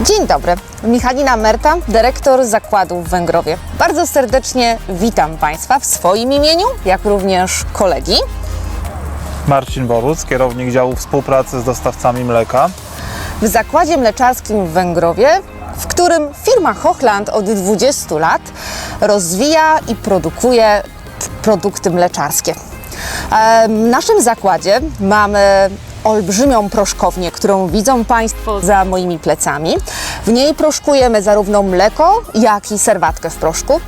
Dzień dobry, Michalina Merta, dyrektor zakładu w Węgrowie. Bardzo serdecznie witam Państwa w swoim imieniu, jak również kolegi. Marcin Boruc, kierownik działu współpracy z dostawcami mleka. W zakładzie mleczarskim w Węgrowie, w którym firma Hochland od 20 lat rozwija i produkuje produkty mleczarskie. E, W naszym zakładzie mamy olbrzymią proszkownię, którą widzą Państwo za moimi plecami. W niej proszkujemy zarówno mleko, jak i serwatkę w proszku.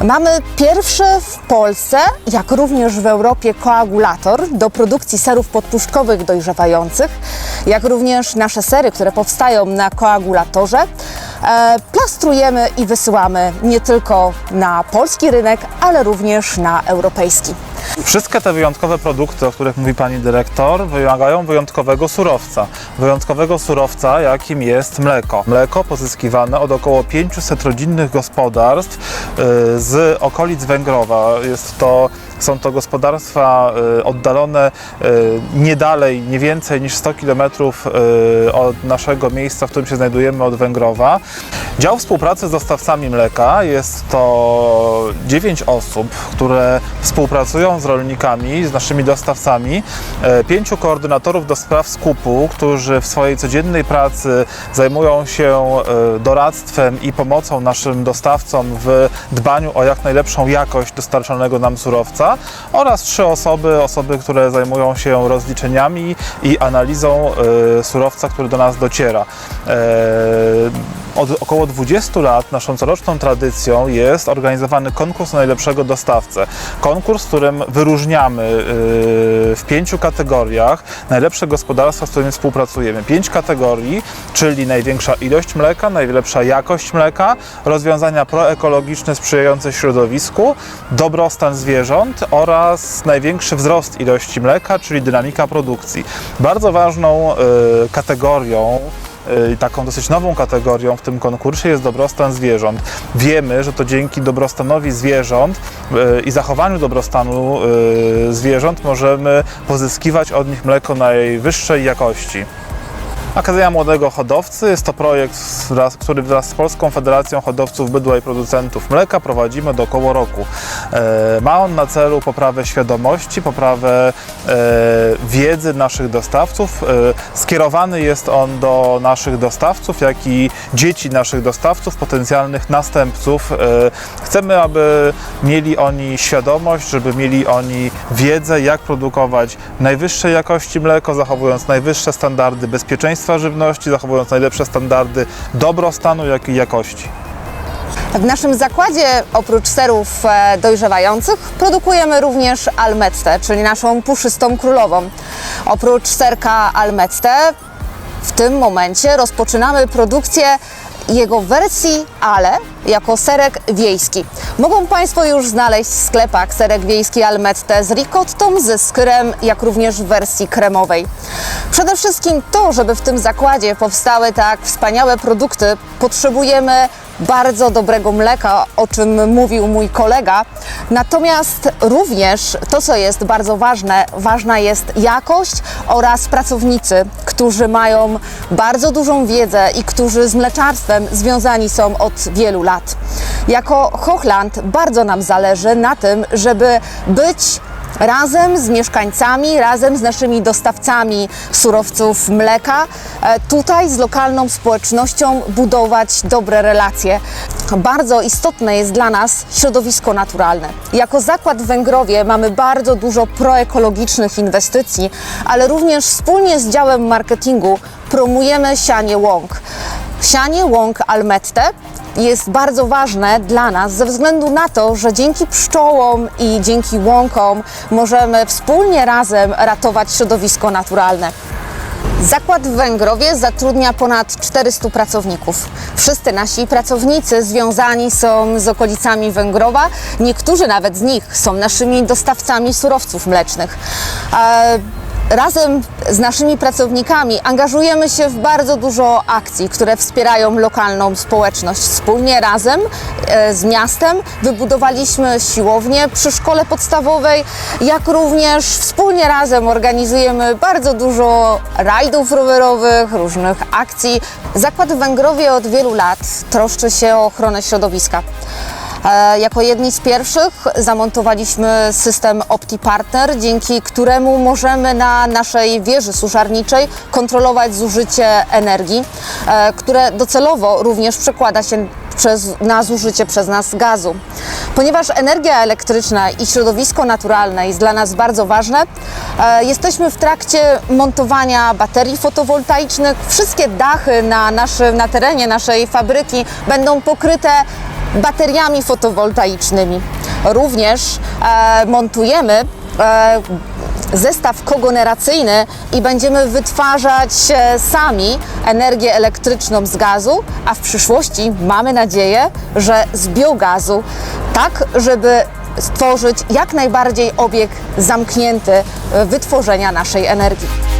Mamy pierwszy w Polsce, jak również w Europie koagulator do produkcji serów podpuszkowych dojrzewających, jak również nasze sery, które powstają na koagulatorze. E, plastrujemy i wysyłamy nie tylko na polski rynek, ale również na europejski. Wszystkie te wyjątkowe produkty, o których mówi pani dyrektor, wymagają wyjątkowego surowca. Wyjątkowego surowca, jakim jest mleko. Mleko pozyskiwane od około 500 rodzinnych gospodarstw y, z okolic Węgrowa. Jest to, są to gospodarstwa y, oddalone y, nie dalej, nie więcej niż 100 km od naszego miejsca, w którym się znajdujemy, od Węgrowa. Dział współpracy z dostawcami mleka jest to 9 osób, które współpracują z rolnikami, z naszymi dostawcami, e, pięciu koordynatorów do spraw skupu, którzy w swojej codziennej pracy zajmują się e, doradztwem i pomocą naszym dostawcom w dbaniu o jak najlepszą jakość dostarczanego nam surowca oraz trzy osoby, osoby, które zajmują się rozliczeniami i analizą e, surowca, który do nas dociera. Od około 20 lat naszą coroczną tradycją jest organizowany konkurs na najlepszego dostawcę. Konkurs, w którym wyróżniamy yy, w pięciu kategoriach najlepsze gospodarstwa, z którymi współpracujemy. Pięć kategorii, czyli największa ilość mleka, najlepsza jakość mleka, rozwiązania proekologiczne sprzyjające środowisku, dobrostan zwierząt oraz największy wzrost ilości mleka, czyli dynamika produkcji. Bardzo ważną yy, kategorią y, taką dosyć nową kategorią w tym konkursie jest dobrostan zwierząt. Wiemy, że to dzięki dobrostanowi zwierząt y, i zachowaniu dobrostanu y, zwierząt możemy pozyskiwać od nich mleko najwyższej jakości. Akademia Młodego Hodowcy jest to projekt, który wraz z Polską Federacją Hodowców Bydła i Producentów Mleka prowadzimy do około roku. E, ma on na celu poprawę świadomości, poprawę e, wiedzy naszych dostawców. E, skierowany jest on do naszych dostawców, jak i dzieci naszych dostawców, potencjalnych następców. Chcemy, aby mieli oni świadomość, żeby mieli oni wiedzę, jak produkować najwyższej jakości mleko, zachowując najwyższe standardy bezpieczeństwa żywności, zachowując najlepsze standardy dobrostanu, jak i jakości. W naszym zakładzie oprócz serów e, dojrzewających produkujemy również almettę, czyli naszą puszystą królową. Oprócz serka almette w tym momencie rozpoczynamy produkcję jego wersji ale jako serek wiejski. Mogą Państwo już znaleźć w sklepach serek wiejski almette z ricottą, ze skyrem, jak również w wersji kremowej. Przede wszystkim to, żeby w tym zakładzie powstały tak wspaniałe produkty, potrzebujemy bardzo dobrego mleka, o czym mówił mój kolega. Natomiast również to, co jest bardzo ważne, ważna jest jakość oraz pracownicy, którzy mają bardzo dużą wiedzę i którzy z mleczarstwem związani są od wielu lat. Jako Hochland bardzo nam zależy na tym, żeby być razem z mieszkańcami, razem z naszymi dostawcami surowców mleka, e, tutaj z lokalną społecznością budować dobre relacje. Bardzo istotne jest dla nas środowisko naturalne. Jako zakład w Węgrowie mamy bardzo dużo proekologicznych inwestycji, ale również wspólnie z działem marketingu promujemy sianie łąk. Sianie łąk Almette jest bardzo ważne dla nas ze względu na to, że dzięki pszczołom i dzięki łąkom możemy wspólnie razem ratować środowisko naturalne. Zakład w Węgrowie zatrudnia ponad 400 pracowników. Wszyscy nasi pracownicy związani są z okolicami Węgrowa. Niektórzy nawet z nich są naszymi dostawcami surowców mlecznych. Razem z naszymi pracownikami angażujemy się w bardzo dużo akcji, które wspierają lokalną społeczność. Wspólnie razem e, z miastem wybudowaliśmy siłownię przy szkole podstawowej, jak również wspólnie razem organizujemy bardzo dużo rajdów rowerowych, różnych akcji. Zakład w Węgrowie od wielu lat troszczy się o ochronę środowiska. E, Jako jedni z pierwszych zamontowaliśmy system OptiPartner, dzięki któremu możemy na naszej wieży suszarniczej kontrolować zużycie energii, e, które docelowo również przekłada się przez, na zużycie przez nas gazu. Ponieważ energia elektryczna i środowisko naturalne jest dla nas bardzo ważne, e, jesteśmy w trakcie montowania baterii fotowoltaicznych. Wszystkie dachy na, naszym, na terenie naszej fabryki będą pokryte bateriami fotowoltaicznymi. Również e, montujemy e, zestaw kogeneracyjny i będziemy wytwarzać e, sami energię elektryczną z gazu, a w przyszłości mamy nadzieję, że z biogazu, tak żeby stworzyć jak najbardziej obieg zamknięty e, wytworzenia naszej energii.